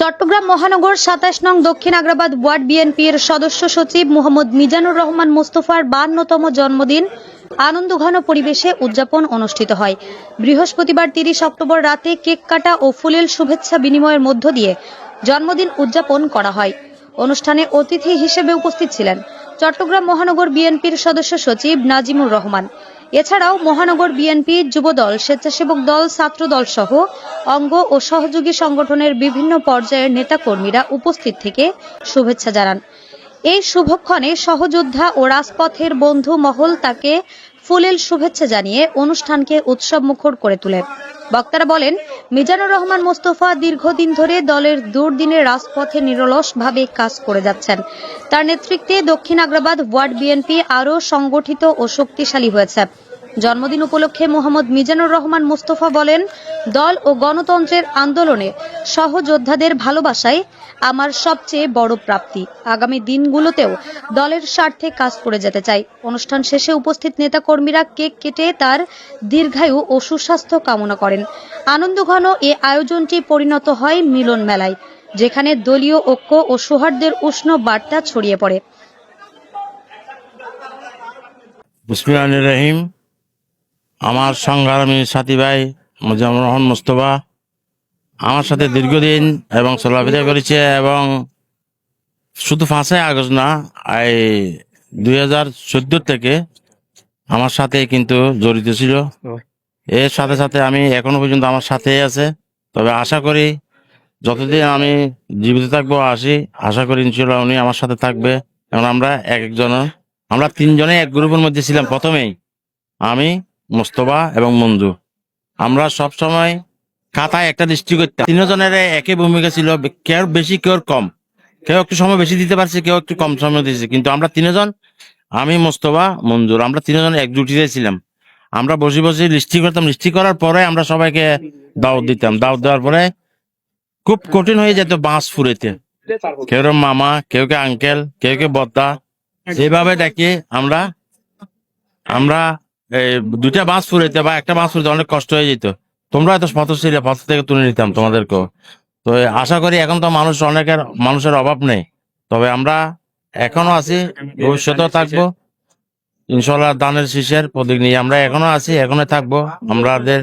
চট্টগ্রাম মহানগর সাতাশ নং দক্ষিণ আগ্রাবাদ ওয়ার্ড বিএনপির সদস্য সচিব মোহাম্মদ মিজানুর রহমান মোস্তফার বান্নতম জন্মদিন আনন্দঘন পরিবেশে উদযাপন অনুষ্ঠিত হয়। বৃহস্পতিবার তিরিশ অক্টোবর রাতে কেক কাটা ও ফুলেল শুভেচ্ছা বিনিময়ের মধ্য দিয়ে জন্মদিন উদযাপন করা হয়। অনুষ্ঠানে অতিথি হিসেবে উপস্থিত ছিলেন চট্টগ্রাম মহানগর বিএনপির সদস্য সচিব নাজিমুর রহমান। এছাড়াও মহানগর বিএনপি, যুবদল, স্বেচ্ছাসেবক দল, ছাত্র দল সহ অঙ্গ ও সহযোগী সংগঠনের বিভিন্ন পর্যায়ের নেতাকর্মীরা উপস্থিত থেকে শুভেচ্ছা জানান। এই শুভক্ষণে সহযোদ্ধা ও রাজপথের বন্ধু মহল তাকে ফুলেল শুভেচ্ছা জানিয়ে অনুষ্ঠানকে উৎসব মুখর করে তোলে বক্তারা বলেন, মিজানুর রহমান মোস্তফা দীর্ঘদিন ধরে দলের দুর্দিনে রাজপথে নিরলসভাবে কাজ করে যাচ্ছেন। তার নেতৃত্বে দক্ষিণ আগ্রাবাদ ওয়ার্ড বিএনপি আরও সংগঠিত ও শক্তিশালী হয়েছে। জন্মদিন উপলক্ষে মোহাম্মদ মিজানুর রহমান মুস্তফা বলেন, দল ও গণতন্ত্রের আন্দোলনে সহযোদ্ধাদের ভালোবাসাই আমার সবচেয়ে বড় প্রাপ্তি। আগামী দিনগুলোতেও দলের স্বার্থে কাজ করে যেতে চাই। অনুষ্ঠান শেষে উপস্থিত নেতাকর্মীরা কেক কেটে তার দীর্ঘায়ু ও সুস্বাস্থ্য কামনা করেন। আনন্দঘন এ আয়োজনটি পরিণত হয় মিলন মেলায়, যেখানে দলীয় ঐক্য ও সৌহার্দ্যের উষ্ণ বার্তা ছড়িয়ে পড়ে। রহিম। আমার সংগ্রামী সাথী ভাই মুজামুর রহমান মুস্তফা আমার সাথে দীর্ঘদিন এবং চলাফেরা করেছে এবং শুধু পাঁচই আগস্ট না, এই দুই হাজার চোদ্দ থেকে আমার সাথে কিন্তু জড়িত ছিল। এর সাথে সাথে আমি এখনও পর্যন্ত আমার সাথেই আছে। তবে আশা করি যতদিন আমি জীবিত থাকব, আসি, আশা করি ইনশাল্লাহ উনি আমার সাথে থাকবে। এবং আমরা এক একজন, আমরা তিনজনে এক গ্রুপের মধ্যে ছিলাম প্রথমেই। আমি মোস্তফা এবং মঞ্জু। আমরা সব সময় খাতায় একটা দৃষ্টি করতাম। তিনজনের একই ভূমিকা ছিল, কেউ বেশি, কেউ কম। কেউ একটু সময় বেশি দিতে পারছে, কেউ একটু কম সময় দিয়েছে কিন্তু আমরা তিনজন, আমি, মোস্তফা মঞ্জুর আমরা তিনজন একজুটিতে ছিলাম। আমরা বসে বসে লিস্টি করতাম। লিস্টি করার পরে আমরা সবাইকে দাওয়াত দিতাম। দাওয়াত দেওয়ার পরে খুব কঠিন হয়ে যেত বাঁশ ফুরেতে কেউ মামা, কেউ কে আঙ্কেল, কেউ কে বদ্দা এইভাবে দেখি আমরা আমরা এই, দুইটা বাস ফুরাইতে বা একটা বাস ফুরাইতে অনেক কষ্ট হয়ে যেত। তোমরা এত পথ ছিলে পথ থেকে তুলে নিতাম তোমাদেরকেও। তো আশা করি এখন তো মানুষ অনেকের মানুষের অভাব নেই। তবে আমরা এখনও আছি ভবিষ্যতেও থাকব। ইনশাল্লাহ দানের শীষের প্রতীক নিয়ে আমরা এখনও আছি এখনও থাকব। আমাদের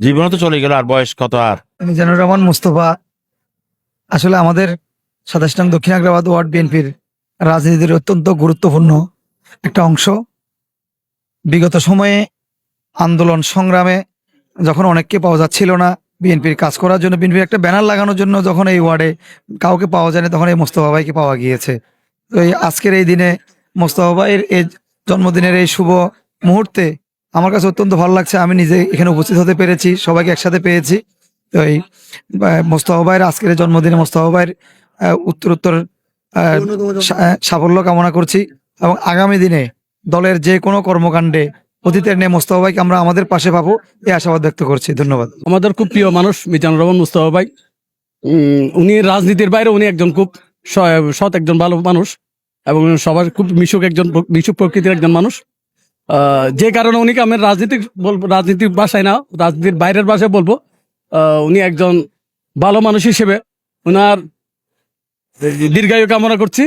জীবনও তো চলে গেল আর বয়স কত আর? মিজানুর রহমান মুস্তফা। আসলে আমাদের সাতাশ নং দক্ষিণ আগ্রাবাদ ওয়ার্ড বিএনপির রাজনীতির অত্যন্ত গুরুত্বপূর্ণ একটা অংশ। বিগত সময়ে আন্দোলন সংগ্রামে যখন অনেককে পাওয়া যাচ্ছিল না বিএনপির কাজ করার জন্য বিএনপির একটা ব্যানার লাগানোর জন্য যখন এই ওয়ার্ডে কাউকে পাওয়া যায় না তখন এই মোস্তফা ভাইকে পাওয়া গিয়েছে। তো এই আজকের এই দিনে মোস্তফা ভাইয়ের এই জন্মদিনের এই শুভ মুহূর্তে আমার কাছে অত্যন্ত ভালো লাগছে। আমি নিজে এখানে উপস্থিত হতে পেরেছি সবাইকে একসাথে পেয়েছি। তো এই মোস্তফা ভাইয়ের আজকের জন্মদিনে মোস্তফা ভাইয়ের আহ, উত্তর উত্তর সাফল্য কামনা করছি এবং আগামী দিনে দলের যে কোনো কর্মকাণ্ডে অতীতের নিয়ে মোস্তফা ভাইকে আমরা আমাদের পাশে পাবো, এই আশাবাদ ব্যক্ত করছি। ধন্যবাদ। আমাদের খুব প্রিয় মানুষ মিজানুর রহমান মুস্তফা ভাই। উনি রাজনীতির বাইরে উনি একজন খুব সৎ একজন ভালো মানুষ এবং সবার খুব মিশুক একজন, মিশুক প্রকৃতির একজন মানুষ। যে কারণে উনিকে আমি রাজনীতিক বলব রাজনীতির ভাষায় না, রাজনীতির বাইরের ভাষায় বলব। উনি একজন ভালো মানুষ হিসেবে উনার দীর্ঘায়ু কামনা করছি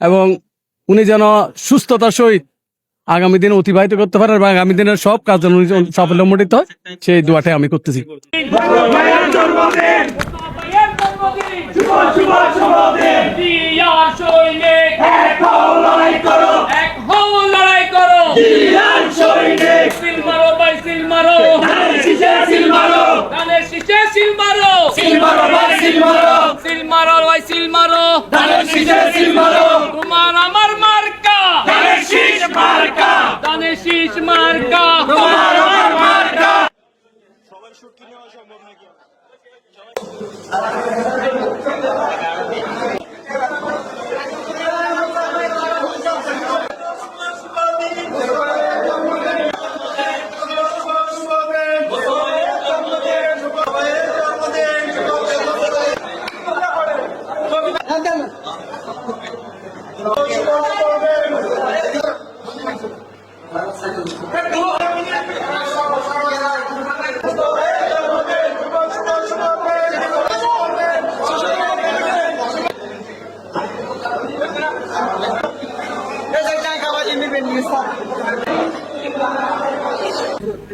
এবং উনি যেন সুস্থতার সহিত আগামী দিনে অতিবাহিত করতে পারেন এবং আগামী দিনের সব কাজ সাফল্যমণ্ডিত হয় সেই দোয়াটাই আমি করতেছি সিল মারো সিল মারো সিল মারো সিল মারো Thank you.